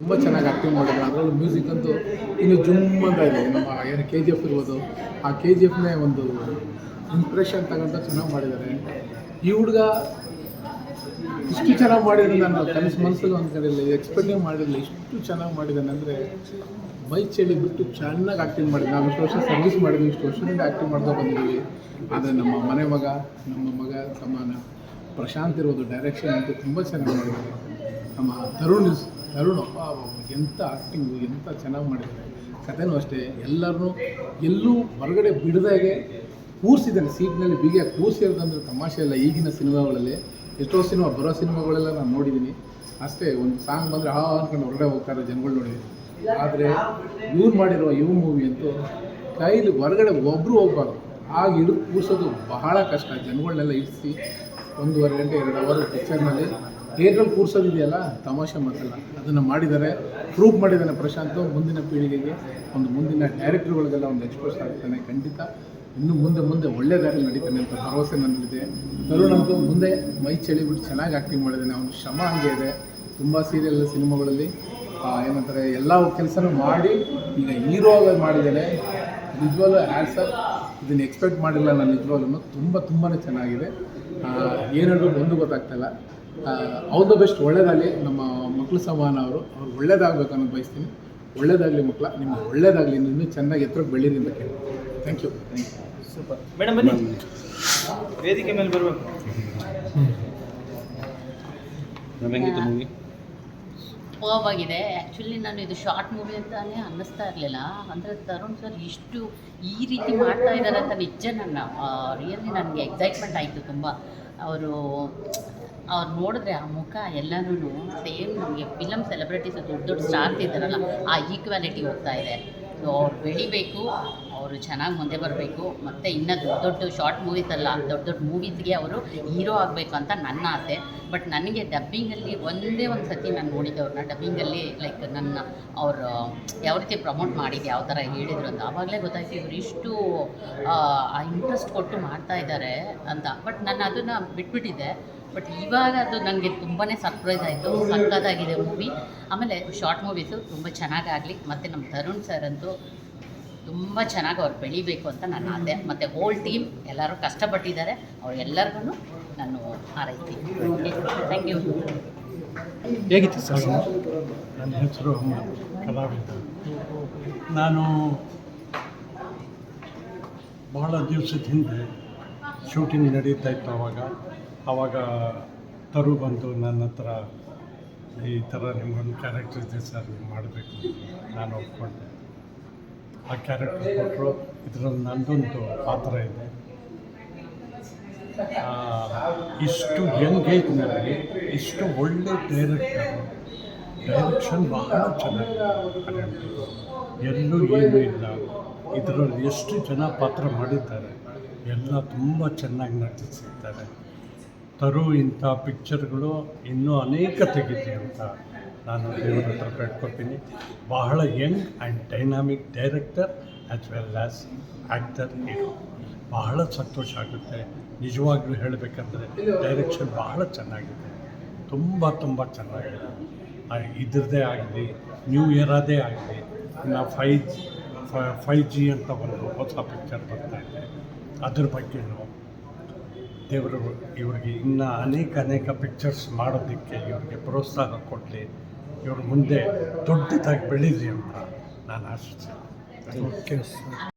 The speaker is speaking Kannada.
ತುಂಬ ಚೆನ್ನಾಗಿ ಆ್ಯಕ್ಟಿಂಗ್ ಮಾಡಿದ್ರು ಅದರಲ್ಲೂ ಮ್ಯೂಸಿಕ್ ಅಂತೂ ಇನ್ನು ಜುಮ್ ಅಂತ ಇದೆ ನಮ್ಮ ಏನು ಕೆ ಜಿ ಎಫ್ ಇರ್ಬೋದು. ಆ ಕೆ ಜಿ ಎಫ್ನೇ ಒಂದು ಇಂಪ್ರೆಷನ್ ತಗೊಂಡು ಚೆನ್ನಾಗಿ ಮಾಡಿದ್ದಾರೆ. ಈ ಹುಡುಗ ಇಷ್ಟು ಚೆನ್ನಾಗಿ ಮಾಡಿದ್ರೆ ನಾನು ಕನಸು ಮನಸ್ಸಲ್ಲಿ ಇಲ್ಲ ಎಕ್ಸ್ಪೆಕ್ಟೇ ಮಾಡಿರಲಿಲ್ಲ. ಇಷ್ಟು ಚೆನ್ನಾಗಿ ಮಾಡಿದ್ದಾನೆ. ಅಂದರೆ ಮೈ ಚಳಿ ಬಿಟ್ಟು ಚೆನ್ನಾಗಿ ಆ್ಯಕ್ಟಿಂಗ್ ಮಾಡಿದ್ದೆ ನಾವು ಇಷ್ಟು ವರ್ಷ ಸರ್ವಿಸ್ ಮಾಡಿದ್ವಿ ಇಷ್ಟು ವರ್ಷದಿಂದ ಆ್ಯಕ್ಟಿಂಗ್ ಮಾಡ್ತಾ ಬಂದಿದ್ದೀವಿ ಆದರೆ ನಮ್ಮ ಮನೆ ಮಗ, ನಮ್ಮ ಮಗ ಸಮಾನ ಪ್ರಶಾಂತ್ ಇರೋದು ಡೈರೆಕ್ಷನ್ ಅಂತೂ ತುಂಬ ಚೆನ್ನಾಗಿ ಮಾಡಿದ್ದಾರೆ. ನಮ್ಮ ತರುಣ್ ತರುಣ್ ಎಂಥ ಆ್ಯಕ್ಟಿಂಗು ಎಂಥ ಚೆನ್ನಾಗಿ ಮಾಡಿದ್ದಾರೆ. ಕಥೆನೂ ಅಷ್ಟೇ ಎಲ್ಲರನ್ನೂ ಎಲ್ಲೂ ಹೊರಗಡೆ ಬಿಡದಾಗೆ ಕೂರಿಸಿದ್ದಾನೆ ಸೀಟ್ನಲ್ಲಿ ಬಿಗಿ ಕೂರಿಸಿರೋದಂದ್ರೆ ತಮಾಷೆ ಇಲ್ಲ ಈಗಿನ ಸಿನಿಮಾಗಳಲ್ಲಿ, ಎಷ್ಟೋ ಸಿನಿಮಾ, ಬರೋ ಸಿನಿಮಾಗಳೆಲ್ಲ ನಾನು ನೋಡಿದ್ದೀನಿ ಅಷ್ಟೇ, ಒಂದು ಸಾಂಗ್ ಬಂದರೆ ಆ ಅಂದ್ಕೊಂಡು ಹೊರಗಡೆ ಹೋಗ್ತಾರೆ ಜನಗಳು ನೋಡಿದ್ದೀನಿ ಆದರೆ ಇವ್ರು ಮಾಡಿರೋ ಇವ್ ಮೂವಿ ಅಂತೂ ಕೈಲಿ ಹೊರಗಡೆ ಒಬ್ಬರು ಹೋಗ್ಬಾರ್ದು. ಆಗ ಹಿಡಿದು ಕೂರಿಸೋದು ಬಹಳ ಕಷ್ಟ. ಜನಗಳನ್ನೆಲ್ಲ ಇಡಿಸಿ ಒಂದೂವರೆ ಗಂಟೆ ಎರಡು ಅವರ್ ಪಿಕ್ಚರ್ನಲ್ಲಿ ಥಿಯೇಟ್ರಲ್ಲಿ ಕೂರಿಸೋದಿದೆಯಲ್ಲ? ತಮಾಷೆ ಮಾತಲ್ಲ. ಅದನ್ನು ಮಾಡಿದ್ದಾರೆ. ಪ್ರೂಫ್ ಮಾಡಿದ್ದಾನೆ ಪ್ರಶಾಂತ್. ಮುಂದಿನ ಪೀಳಿಗೆಗೆ ಒಂದು ಮುಂದಿನ ಡೈರೆಕ್ಟ್ರುಗಳಿಗೆಲ್ಲ ಒಂದು ಎಕ್ಸ್ಪೋಸ್ ಆಗ್ತಾನೆ. ಖಂಡಿತ. ಇನ್ನು ಮುಂದೆ ಮುಂದೆ ಒಳ್ಳೆ ದಾರಿ ನಡೀತಾನೆ ಅಂತ ಭರವಸೆ ನನ್ನಲ್ಲಿದೆ ತರುಣ್ ಮುಂದೆ ಮೈ ಚಳಿ ಬಿಟ್ಟು ಚೆನ್ನಾಗಿ ಆ್ಯಕ್ಟಿಂಗ್ ಮಾಡಿದ್ದಾನೆ ಅವನು ಶ್ರಮ ಹಂಗೆ ಇದೆ. ತುಂಬ ಸೀರಿಯಲ್ ಸಿನಿಮಾಗಳಲ್ಲಿ ಏನಂತಾರೆ, ಎಲ್ಲ ಕೆಲಸನೂ ಮಾಡಿ ಈಗ ಹೀರೋ ಮಾಡಿದ್ದಾನೆ ನಿಜವಾಗ್ಲೂ ಆ್ಯಡ್ಸಪ್ ಇದನ್ನು ಎಕ್ಸ್ಪೆಕ್ಟ್ ಮಾಡಿಲ್ಲ ನಾನು ನಿಜವಾಗ್ಲೂ ತುಂಬ ತುಂಬಾ ಚೆನ್ನಾಗಿದೆ. ಏನಾದರೂ ಒಂದು ಗೊತ್ತಾಗ್ತಾಯಿಲ್ಲ ಆಲ್ ದ ಬೆಸ್ಟ್ ಒಳ್ಳೇದಾಗಲಿ ನಮ್ಮ ಮಕ್ಕಳು ಸಮಾನ ಅವರು. ಅವ್ರು ಒಳ್ಳೇದಾಗಬೇಕು ಅನ್ನೋದು ಬಯಸ್ತೀನಿ. ಒಳ್ಳೇದಾಗಲಿ ಮಕ್ಕಳ ನಿಮ್ಗೆ ಒಳ್ಳೇದಾಗಲಿ. ಇನ್ನೂ ಚೆನ್ನಾಗಿ ಎತ್ತರಕ್ಕೆ ಬೆಳೀರಿ ಅಂತ ಕೇಳಿ thank you thank you super. Madam ಬನ್ನಿ. ವೇದಿಕೆ ಮೇಲೆ ಬರಬೇಕು. ಹೆಂಗಿತ್ತು ಮೂವಿ ಆಗಿದೆ ಆ್ಯಕ್ಚುಲಿ ನಾನು ಇದು ಶಾರ್ಟ್ ಮೂವಿ ಅಂತಲೇ ಅನ್ನಿಸ್ತಾ ಇರಲಿಲ್ಲ. ಅಂದರೆ ತರುಣ್ ಸರ್ ಇಷ್ಟು ಈ ರೀತಿ ಮಾಡ್ತಾ ಇದ್ದಾರೆ ಅಂತ ನಿಜ ನನ್ನ ರಿಯಲಿ ನನಗೆ ಎಕ್ಸೈಟ್ಮೆಂಟ್ ಆಯಿತು ತುಂಬ. ಅವರು, ಅವ್ರು ನೋಡಿದ್ರೆ ಆ ಮುಖ ಎಲ್ಲನೂ ಸೇಮ್ ನಮಗೆ ಫಿಲಮ್ ಸೆಲೆಬ್ರಿಟೀಸ್ ದೊಡ್ಡ ದೊಡ್ಡ ಸ್ಟಾರ್ಸ್ ಇದ್ದಾರಲ್ಲ, ಆ ಈಕ್ವಾಲಿಟಿ ಹೋಗ್ತಾ ಇದೆ. ಸೊ ಅವ್ರು ಬೆಳಿಬೇಕು. ಅವರು ಚೆನ್ನಾಗಿ ಮುಂದೆ ಬರಬೇಕು. ಮತ್ತು ಇನ್ನೂ ದೊಡ್ಡ ದೊಡ್ಡ ಶಾರ್ಟ್ ಮೂವೀಸ್ ಅಲ್ಲ, ದೊಡ್ಡ ದೊಡ್ಡ ಮೂವೀಸ್ಗೆ ಅವರು ಹೀರೋ ಆಗಬೇಕು ಅಂತ ನನ್ನ ಆಸೆ. ಬಟ್ ನನಗೆ ಡಬ್ಬಿಂಗಲ್ಲಿ ಒಂದೇ ಒಂದು ಸತಿ ನಾನು ನೋಡಿದ್ದವ್ರನ್ನ ಡಬ್ಬಿಂಗಲ್ಲಿ ಲೈಕ್ ನನ್ನ ಅವರು, ಯಾವ ರೀತಿ ಪ್ರಮೋಟ್ ಮಾಡಿದ್ದು, ಯಾವ ಥರ ಹೇಳಿದ್ರು ಅಂತ. ಆವಾಗಲೇ ಗೊತ್ತಾಯ್ತು ಇವರು ಇಷ್ಟು ಇಂಟ್ರೆಸ್ಟ್ ಕೊಟ್ಟು ಮಾಡ್ತಾ ಇದ್ದಾರೆ ಅಂತ. ಬಟ್ ನಾನು ಅದನ್ನು ಬಿಟ್ಬಿಟ್ಟಿದ್ದೆ. ಬಟ್ ಇವಾಗ ಅದು ನನಗೆ ತುಂಬಾ ಸರ್ಪ್ರೈಸ್ ಆಯಿತು. ಸಕ್ಕತ್ತಾಗಿದೆ ಮೂವಿ ಆಮೇಲೆ ಶಾರ್ಟ್ ಮೂವೀಸು ತುಂಬ ಚೆನ್ನಾಗಾಗಲಿ ಮತ್ತು ನಮ್ಮ ತರುಣ್ ಸರ್ ಅಂತೂ ತುಂಬ ಚೆನ್ನಾಗಿ ಅವ್ರು ಬೆಳಿಬೇಕು ಅಂತ ನನ್ನ ಆಸೆ. ಮತ್ತು ಹೋಲ್ ಟೀಮ್ ಎಲ್ಲರೂ ಕಷ್ಟಪಟ್ಟಿದ್ದಾರೆ. ಅವ್ರಿಗೆಲ್ಲರಿಗೂ ನಾನು ಹಾರೈಸ್ತೀನಿ. ಥ್ಯಾಂಕ್ ಯು ಹೇಗಿತ್ತು ಸರ್? ನನ್ನ ಹೆಸರು ಅಹಮದ್ ಕಲಾವಿದ. ನಾನು ಬಹಳ ದಿವಸದ ಹಿಂದೆ ಶೂಟಿಂಗ್ ನಡೀತಾ ಇತ್ತು ಅವಾಗ. ಆವಾಗ ತರು ಬಂದು ನನ್ನ ಹತ್ರ ಈ ಥರ ನಿಮ್ಮೊಂದು ಕ್ಯಾರೆಕ್ಟರ್ ಇದೆ ಸರ್ ನೀವು ಮಾಡಬೇಕು ನಾನು ಒಪ್ಕೊಂಡೆ. ಆ ಕ್ಯಾರೆಕ್ಟರ್ ಕೊಟ್ಟರು ಇದರಲ್ಲಿ ನನ್ನದೊಂದು ಪಾತ್ರ ಇದೆ. ಇಷ್ಟು ಯಂಗ್ ಏಜ್ನಲ್ಲಿ ಇಷ್ಟು ಒಳ್ಳೆ ಡೈರೆಕ್ಟರ್ ಡೈರೆಕ್ಷನ್ ಬಹಳ ಚೆನ್ನಾಗಿದೆ. ಎಲ್ಲೂ ಏನೂ ಇಲ್ಲ. ಇದರಲ್ಲಿ ಎಷ್ಟು ಜನ ಪಾತ್ರ ಮಾಡಿದ್ದಾರೆ. ಎಲ್ಲ ತುಂಬ ಚೆನ್ನಾಗಿ ನಟಿಸಿದ್ದಾರೆ. ತರು ಇಂಥ ಪಿಕ್ಚರ್ಗಳು ಇನ್ನೂ ಅನೇಕ ತೆಗಿದೆ ಅಂತ ನಾನು ದೇವರ ಹತ್ರ ಬೇಡ್ಕೊತೀನಿ ಬಹಳ young and dynamic director as well as actor hero ಬಹಳ ಸಂತೋಷ ಆಗುತ್ತೆ. ನಿಜವಾಗ್ಲೂ ಹೇಳಬೇಕಂದ್ರೆ ಡೈರೆಕ್ಷನ್ ಬಹಳ ಚೆನ್ನಾಗಿದೆ. ತುಂಬ ತುಂಬ ಚೆನ್ನಾಗಿದೆ. ಇದ್ರದ್ದೇ ಆಗಲಿ ನ್ಯೂ ಇಯರದೇ ಆಗಲಿ, ಇನ್ನು ಫೈ ಫೈ ಜಿ ಅಂತ ಒಂದು ಹೊಸ ಪಿಕ್ಚರ್ ಬರ್ತಾ ಇದೆ. ಅದ್ರ ಬಗ್ಗೆನೂ ದೇವರು ಇವ್ರಿಗೆ ಇನ್ನೂ ಅನೇಕ ಅನೇಕ ಪಿಕ್ಚರ್ಸ್ ಮಾಡೋದಕ್ಕೆ ಇವರಿಗೆ ಪ್ರೋತ್ಸಾಹ ಕೊಡಲಿ. ಇವ್ರ ಮುಂದೆ ದೊಡ್ಡದಾಗಿ ಬೆಳೀಲಿ ಅಂತ ನಾನು ಆಶಿಸ್ತೇನೆ.